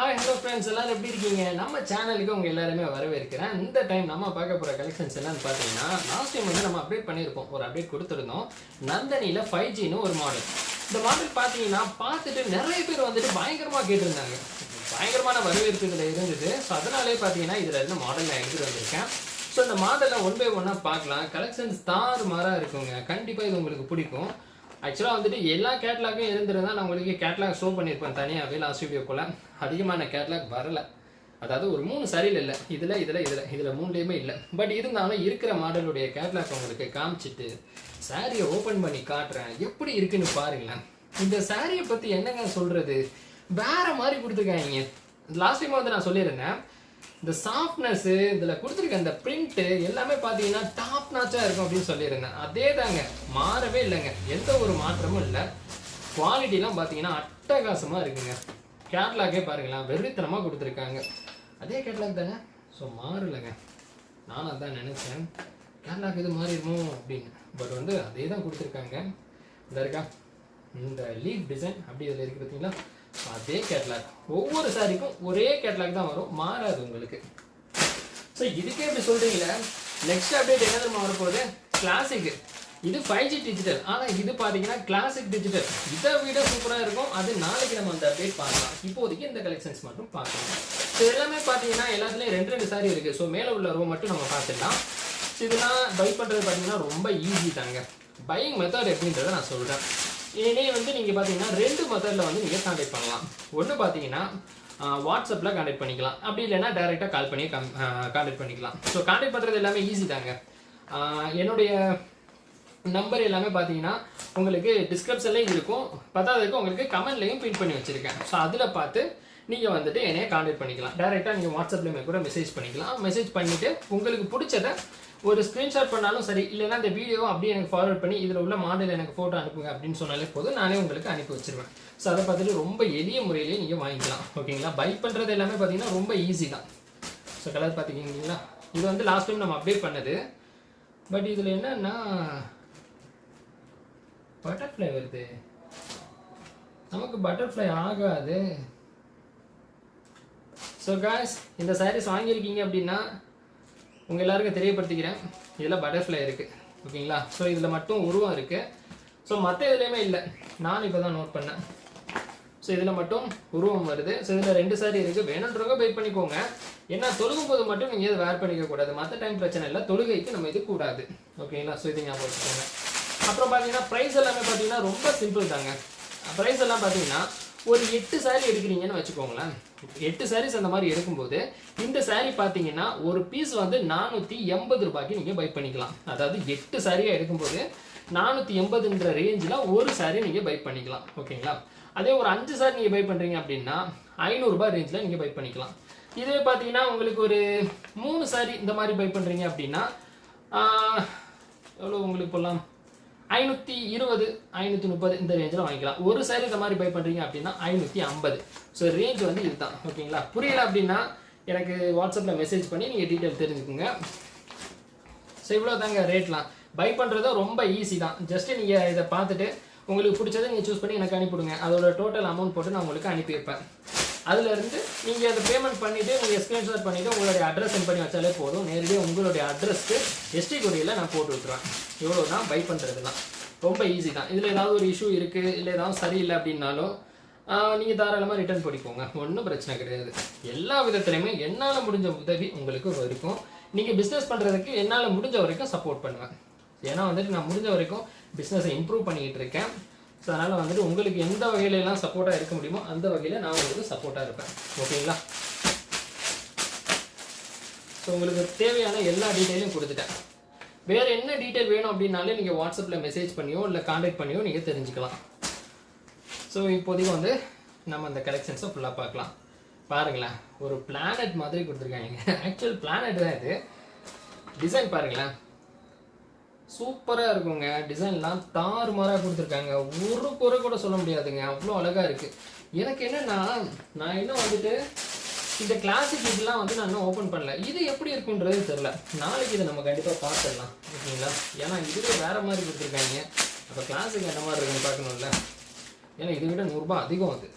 Hi hello friends எல்லாரும் எப்படி இருக்கீங்க? நம்ம சேனலுக்கு உங்கள் எல்லாருமே வரவேற்கிறேன். இந்த டைம் நம்ம பார்க்க போகிற கலெக்ஷன்ஸ் என்னன்னு பார்த்தீங்கன்னா லாஸ்ட் டைம் வந்து நம்ம அப்டேட் பண்ணியிருப்போம். ஒரு அப்டேட் கொடுத்துருந்தோம். நந்தனியில் ஃபைவ் ஜின்னு ஒரு மாடல் இந்த மாடல் பார்த்தீங்கன்னா பார்த்துட்டு நிறைய பேர் வந்துட்டு பயங்கரமாக கேட்டிருந்தாங்க. பயங்கரமான வரவேற்பு இதில் இருந்தது. ஸோ அதனாலே பார்த்தீங்கன்னா இதில் இருந்து மாடல் நான் எடுத்துகிட்டு வந்திருக்கேன். ஸோ இந்த மாடலை ஒன் பை ஒன்னாக பார்க்கலாம். கலெக்ஷன்ஸ் தாறு மாறாக இருக்குங்க. கண்டிப்பாக இது உங்களுக்கு பிடிக்கும். ஆக்சுவலாக வந்துட்டு எல்லா கேட்லாக்கும் இருந்திருந்தால் நான் உங்களுக்கு கேட்லாக் ஷோ பண்ணியிருப்பேன் தனியாகவே லாஸ்ட் வீடியோக்குள்ள அதிகமான கேட்லாக் வரல. அதாவது ஒரு மூணு சரியில் இல்லை. இதில் இதில் இதில். இதில் மூணுலேயுமே இல்லை. பட் இருந்தாலும் இருக்கிற மாடலுடைய கேட்லாக் உங்களுக்கு காமிச்சிட்டு சாரியை ஓப்பன் பண்ணி காட்டுறேன். எப்படி இருக்குன்னு பாருங்களேன். இந்த சாரியை பற்றி என்னங்க சொல்கிறது வேற மாதிரி கொடுத்துருக்காங்க. லாஸ்ட் டைம் வந்து நான் சொல்லியிருந்தேன் இந்த சாஃப்ட்னஸ் இதில் கொடுத்துருக்க இந்த பிரிண்ட்டு எல்லாமே பார்த்தீங்கன்னா டாப் நாச்சாக இருக்கும் அப்படின்னு சொல்லியிருந்தேன். அதே தாங்க மாறவே இல்லைங்க. எந்த ஒரு மாற்றமும் இல்லை. குவாலிட்டிலாம் பார்த்தீங்கன்னா அட்டகாசமாக இருக்குங்க. கேட்லாகே பாருங்களேன் வெறித்தனமாக கொடுத்துருக்காங்க. அதே கேட்லாக் தாங்க. ஸோ மாறலைங்க. நானும் அதான் நினச்சேன். கேட்லாக் இது மாறிடுமோ அப்படின்னு. பட் வந்து அதே தான் கொடுத்துருக்காங்க. இந்த இருக்கா. இந்த லீஃப் டிசைன் அப்படி இதில் இருக்கு பார்த்தீங்களா? அதே கேட்லாக் ஒவ்வொரு சாரிக்கும் ஒரே கேட்லாக் தான் வரும். மாறாது உங்களுக்கு. ஸோ இதுக்கே இப்படி சொல்கிறீங்களே நெக்ஸ்ட் அப்டேட் என்ன தெரியுமா வரப்போகுது? கிளாசிக் இது ஃபைவ் ஜி டிஜிட்டல் ஆனால் இது பார்த்தீங்கன்னா கிளாசிக் டிஜிட்டல் இதை விட சூப்பராக இருக்கும். அது நாளைக்கு நம்ம அந்த அப்டேட் பார்க்கலாம். இப்போதைக்கு இந்த கலெக்ஷன்ஸ் மட்டும் பார்க்கலாம். ஸோ எல்லாமே பார்த்தீங்கன்னா எல்லாத்துலேயும் ரெண்டு ரெண்டு சாரி இருக்குது ஸோ மேலே உள்ள ரோ மட்டும் நம்ம பார்த்துடலாம். ஸோ இதெல்லாம் பை பண்ணுறது பார்த்தீங்கன்னா ரொம்ப ஈஸி தாங்க. பையிங் மெத்தட் எப்படின்றத நான் சொல்கிறேன் இனி வந்து நீங்கள் பார்த்தீங்கன்னா ரெண்டு மெத்தடில் வந்து நீங்கள் கான்டாக்ட் பண்ணலாம். ஒன்று பார்த்தீங்கன்னா வாட்ஸ்அப்பில் கான்டாக்ட் பண்ணிக்கலாம். அப்படி இல்லைன்னா டேரெக்டாக கால் பண்ணி கம் கான்டாக்ட் பண்ணிக்கலாம். ஸோ கான்டாக்ட் பண்ணுறது எல்லாமே ஈஸி தாங்க. என்னுடைய நம்பர் எல்லாமே பார்த்தீங்கன்னா உங்களுக்கு டிஸ்கிரிப்ஷன்லேயும் இருக்கும். பத்தாததுக்கு உங்களுக்கு கமெண்ட்லையும் பின் பண்ணி வச்சுருக்கேன். ஸோ அதில் பார்த்து நீங்கள் வந்துட்டு என்னைய காண்டாக்ட் பண்ணிக்கலாம். டேரெக்டாக நீங்கள் வாட்ஸ்அப்லேயுமே கூட மெசேஜ் பண்ணிக்கலாம். மெசேஜ் பண்ணிவிட்டு உங்களுக்கு பிடிச்சதை ஒரு ஸ்க்ரீன்ஷாட் பண்ணாலும் சரி இல்லைன்னா இந்த வீடியோ அப்படியே எனக்கு ஃபார்வர்ட் பண்ணி இதில் உள்ள மாடல் எனக்கு ஃபோட்டோ அனுப்புங்க அப்படின்னு சொன்னாலே போதும். நானே உங்களுக்கு அனுப்பி வச்சிருவேன். ஸோ அதை பார்த்துட்டு ரொம்ப எளிய முறையிலேயே நீங்கள் வாங்கிக்கலாம். ஓகேங்களா பை பண்ணுறது எல்லாமே பார்த்தீங்கன்னா ரொம்ப ஈஸி தான். ஸோ கலர் பார்த்துக்கிங்களா? இது வந்து லாஸ்ட் டைம் நம்ம அப்டேட் பண்ணது. பட் இதில் என்னன்னா பட்டர்ஃப்ளை வருது. நமக்கு பட்டர்ஃப்ளை ஆகாது. ஸோ காய்ஸ் இந்த சாரீஸ் வாங்கியிருக்கீங்க அப்படின்னா உங்கள் எல்லாருக்கும் தெரியப்படுத்திக்கிறேன். இதில் பட்டர்ஃப்ளை இருக்குது ஓகேங்களா? ஸோ இதில் மட்டும் உருவம் இருக்குது ஸோ மற்ற இதுலேயுமே இல்லை. நான் இப்போ தான் நோட் பண்ணேன். ஸோ இதில் மட்டும் உருவம் வருது. ஸோ இதில் ரெண்டு சாரி இருக்குது வேணுன்றவங்க பை பண்ணிக்கோங்க. ஏன்னா தொழுகும் போது மட்டும் நீங்கள் இதை வேர் பண்ணிக்க கூடாது. மற்ற டைம் பிரச்சனை இல்லை. தொழுகைக்கு நம்ம இது கூடாது. ஓகேங்களா? ஸோ இது ஞாபகம் வச்சுக்கோங்க. அப்புறம் பார்த்தீங்கன்னா ப்ரைஸ் எல்லாமே பார்த்தீங்கன்னா ரொம்ப சிம்பிள் தாங்க. ப்ரைஸ் எல்லாம் பார்த்தீங்கன்னா ஒரு எட்டு சாரி எடுக்கிறீங்கன்னு வச்சுக்கோங்களேன். எட்டு சாரீஸ் அந்த மாதிரி எடுக்கும்போது இந்த சாரீ பார்த்தீங்கன்னா ஒரு பீஸ் வந்து நானூற்றி எண்பது ரூபாய்க்கு நீங்கள் பை பண்ணிக்கலாம். அதாவது எட்டு சாரியாக எடுக்கும்போது நானூற்றி எண்பதுன்ற ரேஞ்சில் ஒரு சாரீ நீங்கள் பை பண்ணிக்கலாம். ஓகேங்களா? அதே ஒரு அஞ்சு சாரி நீங்கள் பை பண்ணுறீங்க அப்படின்னா ஐநூறுரூபா ரேஞ்சில் நீங்கள் பை பண்ணிக்கலாம். இதுவே பார்த்தீங்கன்னா உங்களுக்கு ஒரு மூணு சாரி இந்த மாதிரி பை பண்ணுறீங்க அப்படின்னா எவ்வளோ உங்களுக்கு போடலாம்? ஐநூற்றி இருபது ஐநூற்றி முப்பது இந்த ரேஞ்சில் வாங்கிக்கலாம். ஒரு சைடு இந்த மாதிரி பை பண்ணுறீங்க அப்படின்னா ஐநூற்றி ஐம்பது. ஸோ ரேஞ்ச் வந்து இதுதான். ஓகேங்களா புரியல அப்படின்னா எனக்கு வாட்ஸ்அப்பில் மெசேஜ் பண்ணி நீங்கள் டீட்டெயில் தெரிஞ்சுக்கோங்க. ஸோ இவ்வளோ தாங்க ரேட்லாம் பை பண்ணுறது ரொம்ப ஈஸி தான். ஜஸ்ட்டு நீங்கள் இதை பார்த்துட்டு உங்களுக்கு பிடிச்சதை நீங்கள் சூஸ் பண்ணி எனக்கு அனுப்பிவிடுங்க. அதோட டோட்டல் அமௌண்ட் போட்டு நான் உங்களுக்கு அனுப்பி வைப்பேன் அதுலேருந்து நீங்கள் அதை பேமெண்ட் பண்ணிவிட்டு நீங்கள் ஸ்க்ரீன்ஷாட் பண்ணிவிட்டு உங்களுடைய அட்ரஸ் சென்ட் பண்ணி வச்சாலே போதும். நேரடியாக உங்களுடைய அட்ரஸ்க்கு எஸ்டி கொடியில் நான் போட்டு விட்டுருவேன் இவ்வளோ தான் பை பண்ணுறது தான் ரொம்ப ஈஸி தான். இதில் ஏதாவது ஒரு இஷ்யூ இருக்குது இல்லை ஏதாவது சரியில்லை அப்படின்னாலும் நீங்கள் தாராளமாக ரிட்டர்ன் பண்ணிக்கோங்க. ஒன்றும் பிரச்சனை கிடையாது. எல்லா விதத்துலையுமே என்னால் முடிஞ்ச உதவி உங்களுக்கு இருக்கும். நீங்கள் பிஸ்னஸ் பண்ணுறதுக்கு என்னால் முடிஞ்ச வரைக்கும் சப்போர்ட் பண்ணுவேன் ஏன்னா வந்துட்டு நான் முடிஞ்ச வரைக்கும் பிஸ்னஸை இம்ப்ரூவ் பண்ணிக்கிட்டு இருக்கேன். ஸோ அதனால் வந்துட்டு உங்களுக்கு எந்த வகையிலலாம் சப்போர்ட்டாக இருக்க முடியுமோ அந்த வகையில் நான் உங்களுக்கு சப்போர்ட்டாக இருப்பேன். ஓகேங்களா ஸோ உங்களுக்கு தேவையான எல்லா டீட்டெயிலும் கொடுத்துட்டேன். வேறு என்ன டீட்டெயில் வேணும் அப்படின்னாலே நீங்கள் வாட்ஸ்அப்பில் மெசேஜ் பண்ணியோ இல்லை காண்டாக்ட் பண்ணியோ நீங்கள் தெரிஞ்சுக்கலாம். ஸோ இப்போதைக்கு வந்து நம்ம அந்த கலெக்ஷன்ஸை ஃபுல்லாக பார்க்கலாம். பாருங்களேன் ஒரு பிளானட் மாதிரி கொடுத்துருக்காங்க. ஆக்சுவல் பிளானட் தான் இது. டிசைன் பாருங்களேன். சூப்பராக இருக்குங்க. டிசைன்லாம் தாறுமாறாக கொடுத்துருக்காங்க. ஒரு குறை கூட சொல்ல முடியாதுங்க. அவ்வளோ அழகாக இருக்குது எனக்கு என்னன்னா நான் இன்னும் வந்துட்டு இந்த கிளாசிக் இதெல்லாம் வந்து நான் இன்னும் ஓப்பன் பண்ணல. இது எப்படி இருக்குன்றது தெரில நாளைக்கு இதை நம்ம கண்டிப்பாக பார்த்துடலாம். ஓகேங்களா? ஏன்னா இதுவே வேறு மாதிரி கொடுத்துருக்காங்க. அப்போ கிளாசிக் என்ன மாதிரி இருக்குன்னு பார்க்கணும்ல. ஏன்னா இதை விட நூறுரூபா அதிகம் அது.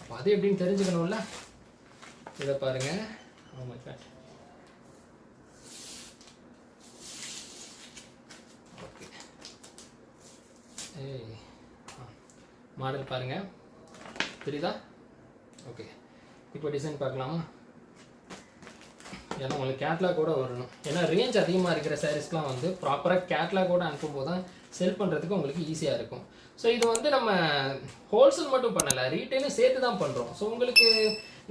அப்போ அது எப்படின்னு தெரிஞ்சுக்கணும்ல? இதை பாருங்க. Oh ஆமாம் மாடல் பாருங்க. தெரியுதா ஓகே. இப்போ டிசைன் பார்க்கலாமா? ஏன்னா உங்களுக்கு கேட்லாக் கூட வரணும். ஏன்னா ரேஞ்ச் அதிகமாக இருக்கிற சாரீஸ்லாம் வந்து ப்ராப்பராக கேட்லாக் கூட அனுப்பும்போது தான் செல் பண்ணுறதுக்கு உங்களுக்கு ஈஸியாக இருக்கும். ஸோ இது வந்து நம்ம ஹோல்சேல் மட்டும் பண்ணலை ரீட்டைலும் சேர்த்து தான் பண்ணுறோம் ஸோ உங்களுக்கு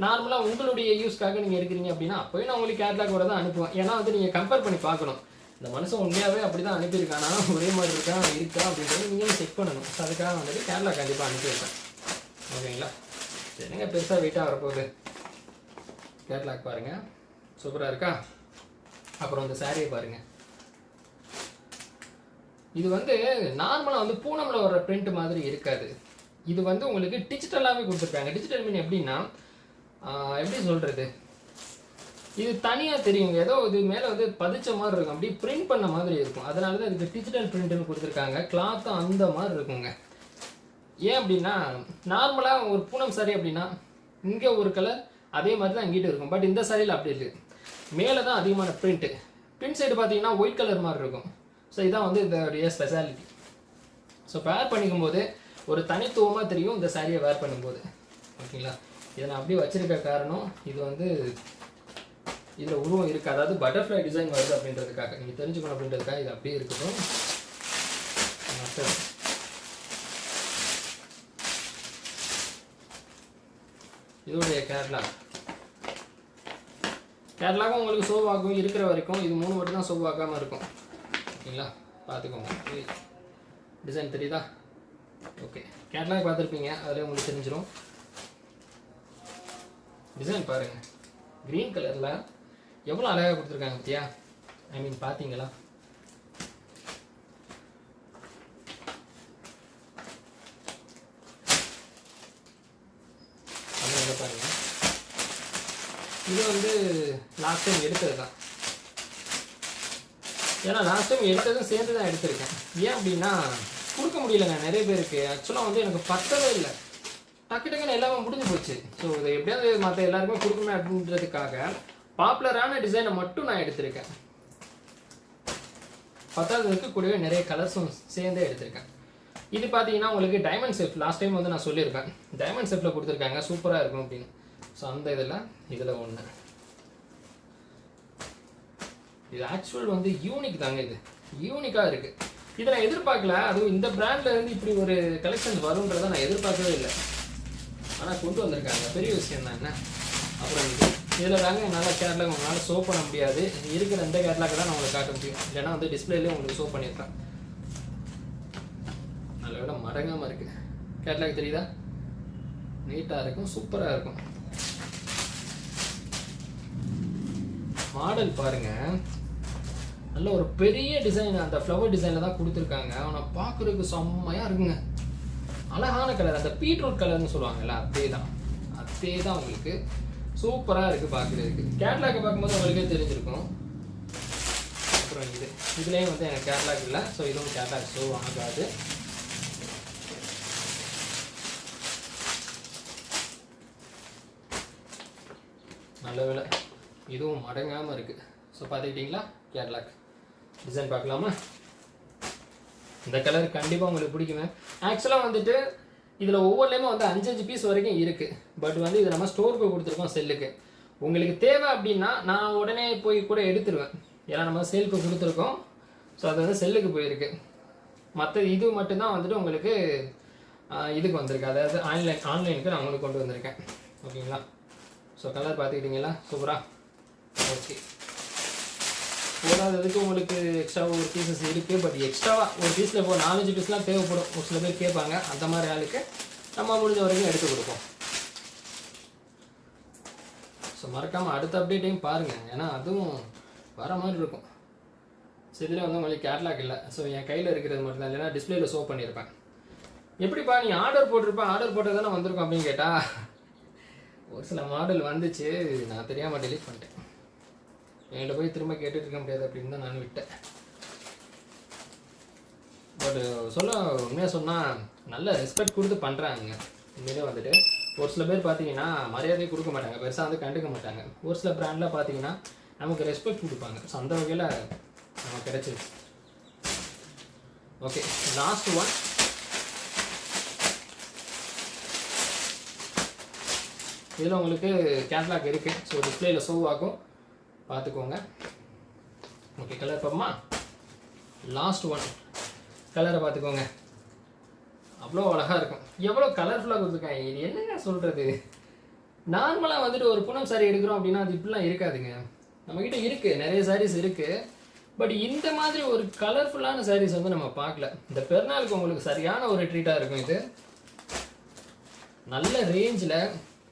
நார்மலாக உங்களுடைய யூஸ்க்காக நீங்கள் எடுக்கிறீங்க அப்படின்னா அப்போயும் நான் உங்களுக்கு கேட்லாக் கூட தான் அனுப்புவேன். ஏன்னா வந்து நீங்கள் கம்பேர் பண்ணி பார்க்கணும். இந்த மனுஷன் உண்மையாகவே அப்படி தான் அனுப்பியிருக்கானா ஒரே மாதிரி இருக்கா இருக்கா அப்படின்றது நீங்களும் செக் பண்ணணும். ஸோ அதுக்காக வந்துட்டு கேரளா கண்டிப்பாக அனுப்பியிருக்கேன். ஓகேங்களா? சரிங்க பெருசாக வெயிட்டாக வரப்போகுது? கேட்லாக் பாருங்கள் சூப்பராக இருக்கா? அப்புறம் இந்த சாரியை பாருங்கள் இது வந்து நார்மலாக வந்து பூனமில் வர பிரிண்ட் மாதிரி இருக்காது. இது வந்து உங்களுக்கு டிஜிட்டலாகவே கொடுத்துருக்காங்க. டிஜிட்டல் மீன் எப்படின்னா எப்படி சொல்கிறது இது தனியாக தெரியுங்க. ஏதோ இது மேலே வந்து பதிச்ச மாதிரி இருக்கும். அப்படியே பிரிண்ட் பண்ண மாதிரி இருக்கும். அதனால தான் இதுக்கு டிஜிட்டல் பிரிண்ட்னு கொடுத்துருக்காங்க. கிளாத்தும் அந்த மாதிரி இருக்குங்க. ஏன் அப்படின்னா நார்மலாக ஒரு பூனம் சாரி அப்படின்னா இங்கே ஒரு கலர் அதே மாதிரி தான் இங்கிட்ட இருக்கும். பட் இந்த சாரியில் அப்படி இல்லை. மேலே தான் அதிகமான பிரிண்ட்டு பின் சைடு பார்த்தீங்கன்னா ஒயிட் கலர் மாதிரி இருக்கும். ஸோ இதான் வந்து இதோடைய ஸ்பெஷாலிட்டி ஸோ வேர் பண்ணிக்கும்போது ஒரு தனித்துவமாக தெரியும் இந்த சாரியை வேர் பண்ணும்போது. ஓகேங்களா இதை நான் அப்படியே வச்சுருக்க காரணம் இது வந்து இதில் உருவம் இருக்குது அதாவது பட்டர்ஃப்ளை டிசைன் வருது அப்படின்றதுக்காக. நீங்கள் தெரிஞ்சுக்கணும் அப்படின்றதுக்காக இது அப்படியே இருக்கட்டும். இதோடைய கேரளா கேரளாவும் உங்களுக்கு சோவ் இருக்கிற வரைக்கும். இது மூணு மட்டும் தான் சோவாக்காமல் இருக்கும். ஓகேங்களா? பார்த்துக்கோங்க. டிசைன் தெரியுதா? ஓகே கேட்லாக் பார்த்துருப்பீங்க. அதில் உங்களுக்கு தெரிஞ்சிடும் டிசைன் பாருங்கள் க்ரீன் கலரில் எவ்வளோ அழகாக கொடுத்துருக்காங்க பத்தியா? ஐ மீன் பார்த்தீங்களா பாருங்க. இது வந்து லாஸ்ட் டைம் எடுத்தது தான். ஏன்னா லாஸ்ட் டைம் எடுத்ததும் சேர்ந்து தான் எடுத்திருக்கேன். ஏன் அப்படின்னா கொடுக்க முடியலங்க. நிறைய பேருக்கு. ஆக்சுவலாக வந்து எனக்கு பத்தவே இல்லை. டக்கு டக்குன்னு எல்லாமே முடிஞ்சு போச்சு. ஸோ இதை எப்படியாவது மற்ற எல்லாருக்குமே கொடுக்கணும் அப்படின்றதுக்காக பாப்புலரான டிசைனை மட்டும் நான் எடுத்திருக்கேன். பத்தாவதுக்கு கூடவே நிறைய கலர்ஸும் சேர்ந்தே எடுத்திருக்கேன். இது பார்த்தீங்கன்னா உங்களுக்கு டைமண்ட் செஃப் லாஸ்ட் டைம் வந்து நான் சொல்லியிருக்கேன். டைமண்ட் செஃப்பில் கொடுத்துருக்காங்க. சூப்பராக இருக்கும் அப்படின்னு. ஸோ அந்த இதில் இதில் ஒன்று இது ஆக்சுவல் வந்து யூனிக் தாங்க இது. யூனிக்காக இருக்குது இதை நான் எதிர்பார்க்கல. அதுவும் இந்த பிராண்ட்லேருந்து இப்படி ஒரு கலெக்ஷன் வரும்ன்றதை நான் எதிர்பார்க்கவே இல்லை. ஆனால் கொண்டு வந்திருக்காங்க. பெரிய விஷயம் தான் என்ன? அப்புறம் இது. இதில் தாங்க என்னால் கேட்லாக் உங்களால் ஷோ பண்ண முடியாது. இருக்கிற இந்த கேட்லாக் தான் நான் உங்களுக்கு காட்ட முடியும். இல்லைன்னா வந்து டிஸ்பிளேலேயே உங்களுக்கு ஷோ பண்ணியிருக்கேன் நல்ல விட மடங்காமல் இருக்குது கேட்லாக் தெரியுதா? நீட்டாக இருக்கும் சூப்பராக இருக்கும். மாடல் பாருங்க. நல்ல ஒரு பெரிய டிசைன் அந்த ஃப்ளவர் டிசைனில் தான் கொடுத்துருக்காங்க. ஆனால் பார்க்குறதுக்கு செம்மையாக இருக்குங்க. அழகான கலர் அந்த பீட்ரூட் கலர்னு சொல்லுவாங்கல்ல அதே தான் அதே தான் உங்களுக்கு. சூப்பராக இருக்குது பார்க்குறதுக்கு கேட்லாக் பார்க்கும்போது உங்களுக்கே தெரிஞ்சிருக்கும். அப்புறம் இது. இதுலேயும் வந்து எனக்கு கேட்லாக் இல்லை. ஸோ இதுவும் கேட்லாக் ஷோ ஆகாது. நல்ல வேலை இதுவும் மடங்காமல் இருக்குது ஸோ பார்த்துக்கிட்டிங்களா? கேட்லாக் டிசைன் பார்க்கலாமா? இந்த கலர் கண்டிப்பாக உங்களுக்கு பிடிக்குமே. ஆக்சுவலாக வந்துட்டு இதில் ஒவ்வொன்றுலேயுமே வந்து அஞ்சு அஞ்சு பீஸ் வரைக்கும் இருக்குது பட் வந்து இது நம்ம ஸ்டோருக்கு கொடுத்துருக்கோம் செல்லுக்கு உங்களுக்கு தேவை அப்படின்னா நான் உடனே போய் கூட எடுத்துருவேன். ஏன்னா நம்ம சேலுக்கு கொடுத்துருக்கோம். ஸோ அது வந்து செல்லுக்கு போயிருக்கு. மற்ற இது மட்டும்தான் வந்துட்டு உங்களுக்கு இதுக்கு வந்திருக்கு. அதாவது ஆன்லைன் ஆன்லைனுக்கு நான் உங்களுக்கு கொண்டு வந்திருக்கேன். ஓகேங்களா ஸோ கலர் பார்த்துக்கிட்டீங்களா? சூப்பரா ஓகே போடாததுக்கு உங்களுக்கு எக்ஸ்ட்ரா ஒரு பீசஸ் இருக்குது பட் எக்ஸ்ட்ராவாக ஒரு பீஸில் இப்போ நாலஞ்சு பீஸ்லாம் தேவைப்படும். ஒரு சில பேர் கேட்பாங்க. அந்த மாதிரி ஆளுக்கு நம்ம முடிஞ்ச வரைக்கும் எடுத்து கொடுப்போம். ஸோ மறக்காமல் அடுத்த அப்டேட்டையும் பாருங்கள் ஏன்னா அதுவும் வர மாதிரி இருக்கும். ஸோ இதில் வந்து உங்களுக்கு கேட்லாக் இல்லை. ஸோ என் கையில் இருக்கிறது மட்டும் தான் இல்லைனா டிஸ்பிளேல ஷோ பண்ணியிருப்பேன். எப்படிப்பா நீ ஆர்டர் போட்டிருப்பேன் ஆர்டர் போட்டது தானே வந்திருக்கும் அப்படின்னு கேட்டால் ஒரு சில மாடல் வந்துச்சு. நான் தெரியாமல் டெலிட் பண்ணிட்டேன். என்கிட்ட போய் திரும்ப கேட்டுட்டு இருக்க முடியாது அப்படின்னு தான் நான் விட்டேன். பட் சொல்ல உண்மையாக சொன்னால் நல்ல ரெஸ்பெக்ட் கொடுத்து பண்ணுறாங்க உண்மையிலே வந்துட்டு ஒரு சில பேர் பார்த்தீங்கன்னா மரியாதையை கொடுக்க மாட்டாங்க. பெருசாக வந்து கண்டுக்க மாட்டாங்க. ஒரு சில பிராண்டில் பார்த்தீங்கன்னா நமக்கு ரெஸ்பெக்ட் கொடுப்பாங்க. ஸோ அந்த வகையில் நமக்கு கிடச்சிது ஓகே லாஸ்ட் ஒன் இதில் உங்களுக்கு கேட்லாக் இருக்குது ஸோ டிஸ்பிளேயில் ஷோ ஆகும். பார்த்துக்கோங்க. ஓகே கலர் பார்ப்போமா லாஸ்ட் ஒன் கலரை பார்த்துக்கோங்க. அவ்வளோ அழகாக இருக்கும். எவ்வளோ கலர்ஃபுல்லாக கொடுத்துருக்காங்க. இது என்னங்க சொல்கிறது நார்மலாக வந்துட்டு ஒரு புனம் சாரி எடுக்கிறோம் அப்படின்னா அது இப்படிலாம் இருக்காதுங்க. நம்மக்கிட்ட இருக்குது நிறைய சாரீஸ் இருக்குது பட் இந்த மாதிரி ஒரு கலர்ஃபுல்லான சாரீஸ் வந்து நம்ம பார்க்கல. இந்த பெருநாளுக்கு உங்களுக்கு சரியான ஒரு ட்ரீட்டாக இருக்கும் இது. நல்ல ரேஞ்சில்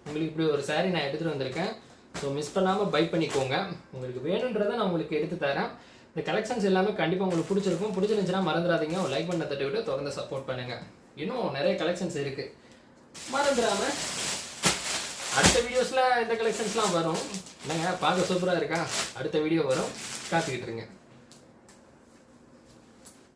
உங்களுக்கு இப்படி ஒரு சாரீ நான் எடுத்துகிட்டு வந்திருக்கேன். ஸோ மிஸ் பண்ணாமல் பை பண்ணிக்கோங்க. உங்களுக்கு வேணுன்றதை நான் உங்களுக்கு எடுத்து தரேன். இந்த கலெக்ஷன்ஸ் எல்லாமே கண்டிப்பாக உங்களுக்கு பிடிச்சிருக்கும். பிடிச்சிருந்துச்சுன்னா மறந்துடாதீங்க. ஒரு லைக் பண்ண தட்டி விட்டு தொடர்ந்து சப்போர்ட் பண்ணுங்கள் இன்னும் நிறைய கலெக்ஷன்ஸ் இருக்குது மறந்துடாமல் அடுத்த வீடியோஸில் இந்த கலெக்ஷன்ஸ்லாம் வரும். என்னங்க? பார்க்க சூப்பராக இருக்கா? அடுத்த வீடியோ வரும். காத்துக்கிட்டு இருங்க.